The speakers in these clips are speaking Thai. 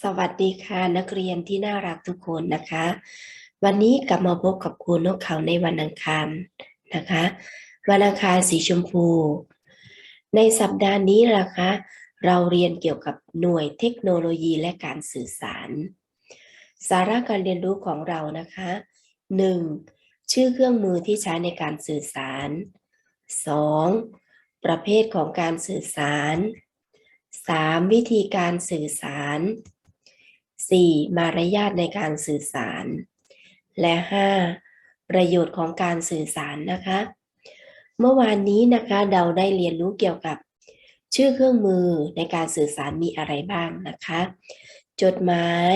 สวัสดีค่ะนักเรียนที่น่ารักทุกคนนะคะ วันนี้กลับมาพบกับครูนกเขาในวันอังคารนะคะ วันอังคารสีชมพู ในสัปดาห์นี้นะคะ เราเรียนเกี่ยวกับหน่วยเทคโนโลยีและการสื่อสาร สาระการเรียนรู้ของเรานะคะ 1. ชื่อเครื่องมือที่ใช้ในการสื่อสาร 2. ประเภทของการสื่อสาร 3. วิธีการสื่อสาร 4. มารยาทในการสื่อสาร และ 5. ประโยชน์ของการสื่อสารนะคะ เมื่อวานนี้นะคะเราได้เรียนรู้เกี่ยวกับชื่อเครื่องมือในการสื่อสารมีอะไรบ้างนะคะ จดหมาย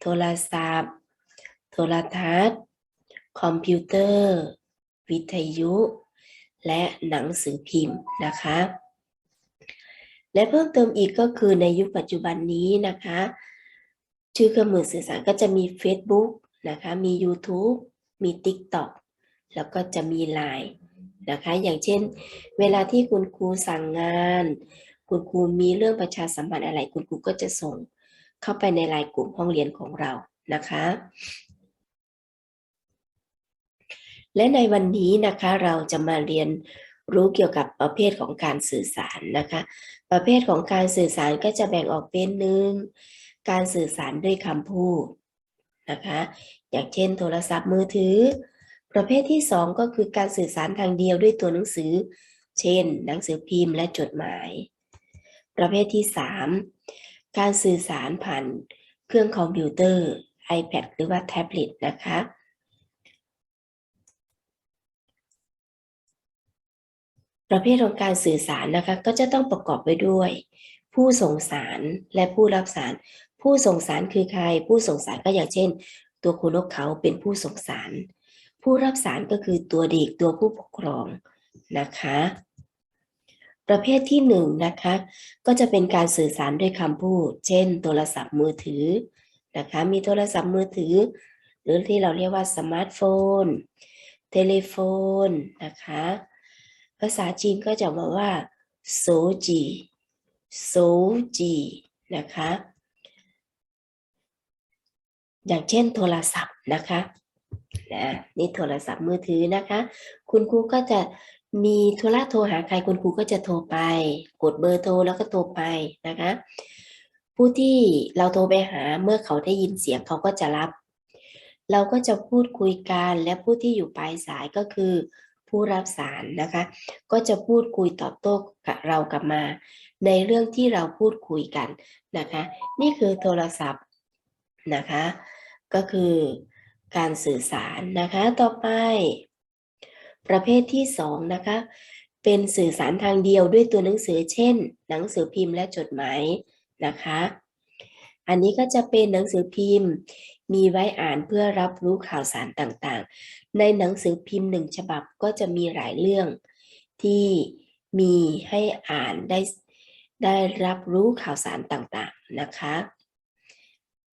โทรศัพท์ โทรทัศน์ คอมพิวเตอร์ วิทยุ และหนังสือพิมพ์นะคะ และเพิ่มเติมอีกก็คือในยุคปัจจุบันนี้นะคะ ชื่อเครื่องมือสื่อสารก็จะมี Facebook นะคะ มี YouTube มี TikTok แล้วก็จะมี Line นะคะ อย่างเช่น เวลาที่คุณครูสั่งงาน คุณครูมีเรื่องประชาสัมพันธ์อะไร คุณครูก็จะส่งเข้าไปในไลน์กลุ่มห้องเรียนของเรานะคะ และในวันนี้นะคะเราจะมาเรียนรู้เกี่ยวกับประเภทของการสื่อสารนะคะ ประเภทของการสื่อสารก็จะแบ่งออกเป็นหนึ่ง การสื่อสารด้วยคำพูดนะคะอย่างเช่น โทรศัพท์มือถือ ประเภทที่สองก็คือการสื่อสารทางเดียวด้วยตัวหนังสือ เช่น หนังสือพิมพ์และจดหมาย ประเภทที่สามการสื่อสารผ่านเครื่องคอมพิวเตอร์ iPad หรือว่าแท็บเล็ตนะคะประเภทของการสื่อสารนะคะก็จะต้องประกอบไปด้วย ผู้ส่งสารและผู้รับสาร ผู้ส่งสารคือใคร ผู้ส่งสารก็อย่างเช่น ตัวคุณนกเขาเป็นผู้ส่งสาร ผู้รับสารก็คือตัวเด็กตัวผู้ปกครองนะคะ ประเภทที่หนึ่งนะคะ ก็จะเป็นการสื่อสารด้วยคำพูด เช่น โทรศัพท์มือถือนะคะ มีโทรศัพท์มือถือ หรือที่เราเรียกว่าสมาร์ทโฟน เทเลโฟนนะคะ ภาษาจีนก็จะบอกว่าโซจีโซจีนะคะ อย่างเช่นโทรศัพท์นะคะนะนี่โทรศัพท์มือถือนะคะ คุณครูก็จะมีโทรโทรหาใครคุณครูก็จะโทรไป กดเบอร์โทรแล้วก็โทรไปนะคะ ผู้ที่เราโทรไปหาเมื่อเขาได้ยินเสียงเขาก็จะรับ เราก็จะพูดคุยกันและผู้ที่อยู่ปลายสายก็คือ ผู้รับสารนะคะ ก็จะพูดคุยตอบโต้กับเรากลับมา ในเรื่องที่เราพูดคุยกันนะคะ นี่คือโทรศัพท์ นะคะ ก็คือการสื่อสารนะคะ ต่อไป ประเภทที่สองนะคะ เป็นสื่อสารทางเดียวด้วยตัวหนังสือเช่น หนังสือพิมพ์และจดหมายนะคะ อันนี้ก็จะเป็นหนังสือพิมพ์ มีไว้อ่านเพื่อรับรู้ข่าวสารต่างๆ ในหนังสือพิมพ์หนึ่งฉบับก็จะมีหลายเรื่อง ที่มีให้อ่านได้ได้รับรู้ข่าวสารต่างๆนะคะ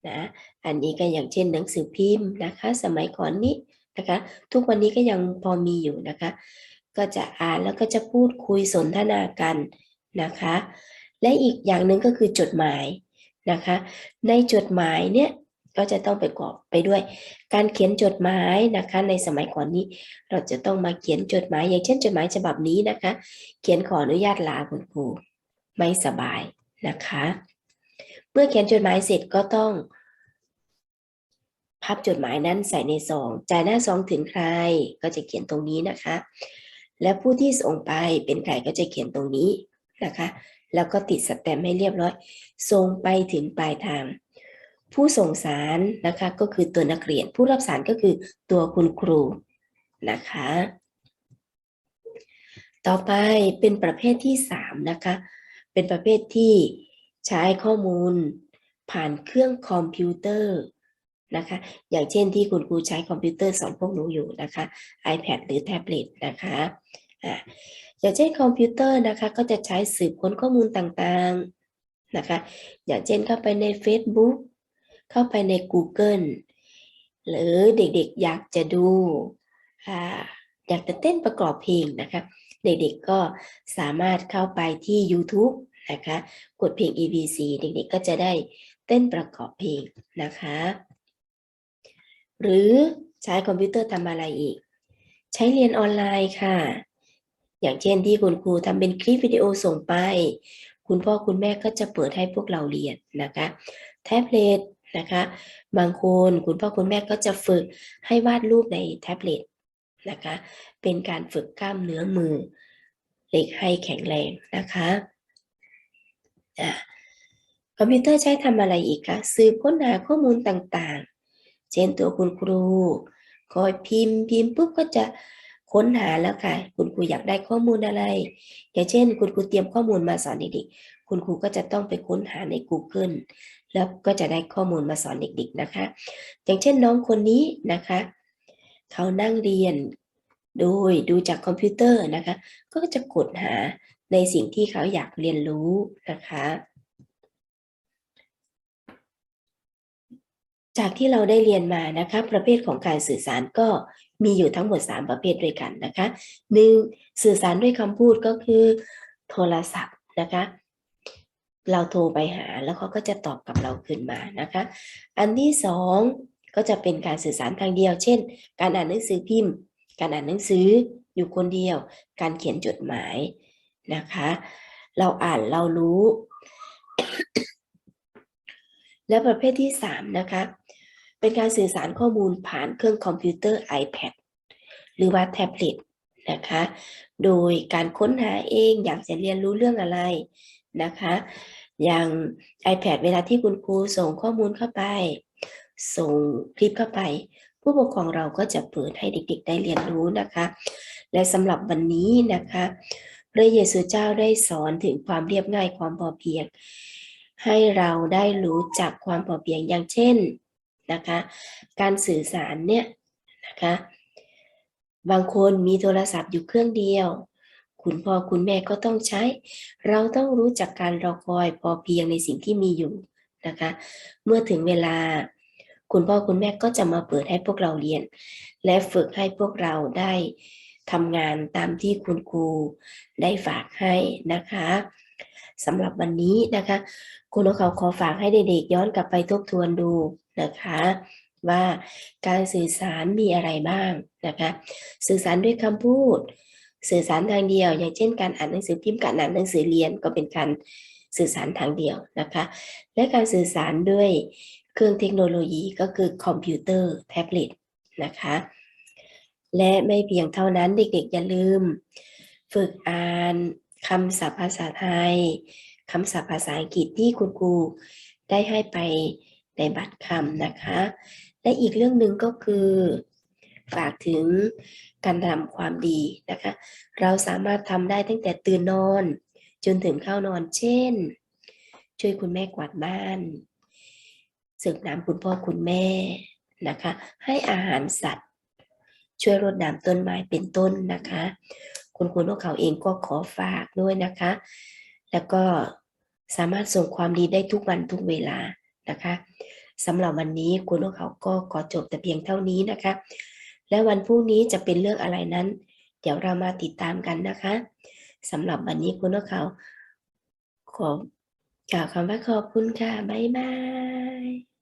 นะอันนี้ก็อย่างเช่นหนังสือพิมพ์นะคะ สมัยก่อนนี้นะคะ ทุกวันนี้ก็ยังพอมีอยู่นะคะ ก็จะอ่านแล้วก็จะพูดคุยสนทนากันนะคะ และอีกอย่างหนึ่งก็คือจดหมายนะคะ ในจดหมายเนี่ยก็จะต้องไปประกอบไปด้วย การเขียนจดหมายนะคะ ในสมัยก่อนนี้ เราจะต้องมาเขียนจดหมาย อย่างเช่นจดหมายฉบับนี้นะคะ เขียนขออนุญาตลาคุณครูไม่สบายนะคะ เมื่อเขียนจดหมายเสร็จก็ต้อง พับจดหมายนั้นใส่ในซองจ่ายหน้าซองถึงใครก็จะเขียนตรงนี้นะคะ และผู้ที่ส่งไปเป็นใครก็จะเขียนตรงนี้นะคะ แล้วก็ติดสแตมป์ให้เรียบร้อยส่งไปถึงปลายทางผู้ส่งสารนะคะก็คือตัวนักเรียน ผู้รับสารก็คือตัวคุณครูนะคะ ต่อไปเป็นประเภทที่สามนะคะ เป็นประเภทที่ ใช้ข้อมูลผ่านเครื่องคอมพิวเตอร์นะคะ อย่างเช่นที่คุณครูใช้คอมพิวเตอร์สอนพวกหนูอยู่นะคะ iPad หรือแท็บเล็ตนะคะอย่างเช่นคอมพิวเตอร์นะคะก็จะใช้สืบค้นข้อมูลต่างๆนะคะ อย่างเช่นเข้าไปใน Facebook เข้าไปใน Google หรือเด็กๆอยากจะดูอ่าอยากจะเต้นประกอบเพลงนะคะ เด็กๆก็สามารถเข้าไปที่ YouTube นะคะกดเพลง EBC เด็กๆก็จะได้เต้นประกอบเพลงนะคะ หรือใช้คอมพิวเตอร์ทำอะไรอีก ใช้เรียนออนไลน์ค่ะ อย่างเช่นที่คุณครูทำเป็นคลิปวิดีโอส่งไป คุณพ่อคุณแม่ก็จะเปิดให้พวกเราเรียนนะคะแท็บเล็ตนะคะ บางคนคุณพ่อคุณแม่ก็จะฝึกให้วาดรูปในแท็บเล็ตนะคะ เป็นการฝึกกล้ามเนื้อมือเล็กให้แข็งแรงนะคะอะ คอมพิวเตอร์ใช้ทำอะไรอีกคะสืบค้นหาข้อมูลต่างๆ เช่นตัวคุณครู คอยพิมพ์ พิมพ์ปุ๊บก็จะค้นหาแล้วค่ะ คุณครูอยากได้ข้อมูลอะไร อย่างเช่น คุณครูเตรียมข้อมูลมาสอนเด็กๆ คุณครูก็จะต้องไปค้นหาใน Google แล้วก็จะได้ข้อมูลมาสอนเด็กๆนะคะ อย่างเช่นน้องคนนี้นะคะ เขานั่งเรียนโดยดูจากคอมพิวเตอร์นะคะ ก็จะกดหาในสิ่งที่เขาอยากเรียนรู้นะคะ จากที่เราได้เรียนมานะคะ ประเภทของการสื่อสารก็มีอยู่ทั้งหมด 3 ประเภทด้วยกันนะคะหนึ่งสื่อสารด้วยคำพูดก็คือ โทรศัพท์นะคะ เราโทรไปหาแล้วเขาก็จะตอบกับเราขึ้นมานะคะ อันที่สองก็จะเป็นการสื่อสารทางเดียว เช่น การอ่านหนังสือพิมพ์ การอ่านหนังสืออยู่คนเดียว การเขียนจดหมาย นะคะ เราอ่านเรารู้ และประเภทที่สามนะคะ เป็นการสื่อสารข้อมูลผ่านเครื่องคอมพิวเตอร์ iPad หรือว่าแท็บเล็ตนะคะ โดยการค้นหาเองอยากจะเรียนรู้เรื่องอะไรนะคะ อย่าง iPad เวลาที่คุณครูส่งข้อมูลเข้าไป ส่งคลิปเข้าไป ผู้ปกครองเราก็จะเปิดให้เด็กๆได้เรียนรู้นะคะ และสำหรับวันนี้นะคะ พระเยซูเจ้าได้สอนถึงความเรียบง่ายความพอเพียง ให้เราได้รู้จักความพอเพียงอย่างเช่นนะคะ การสื่อสารเนี่ยนะคะบางคนมีโทรศัพท์อยู่เครื่องเดียว คุณพ่อคุณแม่ก็ต้องใช้ เราต้องรู้จักการรอคอยพอเพียงในสิ่งที่มีอยู่นะคะ เมื่อถึงเวลา คุณพ่อคุณแม่ก็จะมาเปิดให้พวกเราเรียน และฝึกให้พวกเราได้ ทำงานตามที่คุณครูได้ฝากให้นะคะสำหรับวันนี้นะคะคุณเขาขอฝากให้เด็กๆย้อนกลับไปทบทวนดูนะคะ ว่าการสื่อสารมีอะไรบ้างนะคะ สื่อสารด้วยคำพูด สื่อสารทางเดียว อย่างเช่นการอ่านหนังสือพิมพ์การอ่านหนังสือเรียนก็เป็นการสื่อสารทางเดียวนะคะ และการสื่อสารด้วยเครื่องเทคโนโลยีก็คือคอมพิวเตอร์แท็บเล็ตนะคะ และไม่เพียงเท่านั้นเด็กๆ อย่าลืม ฝึกอ่านคำศัพท์ภาษาไทยคำศัพท์ภาษาอังกฤษที่คุณครูได้ให้ไปในบัตรคำนะคะ และอีกเรื่องหนึ่งก็คือ ฝากถึงการทำความดีนะคะ เราสามารถทำได้ตั้งแต่ตื่นนอน จนถึงเข้านอนเช่น ช่วยคุณแม่กวาดบ้านเสิร์ฟน้ำคุณพ่อคุณแม่นะคะ ให้อาหารสัตว์ ช่วยรดน้ำต้นไม้เป็นต้นนะคะ คุณครูนกเขาเองก็ขอฝากด้วยนะคะ แล้วก็สามารถส่งความดีได้ทุกวันทุกเวลานะคะสำหรับวันนี้คุณนกเขาก็ขอจบแต่เพียงเท่านี้นะคะ และวันพรุ่งนี้จะเป็นเรื่องอะไรนั้น เดี๋ยวเรามาติดตามกันนะคะสำหรับวันนี้คุณนกเขาขอกล่าวคำว่าขอบคุณค่ะบ๊ายบาย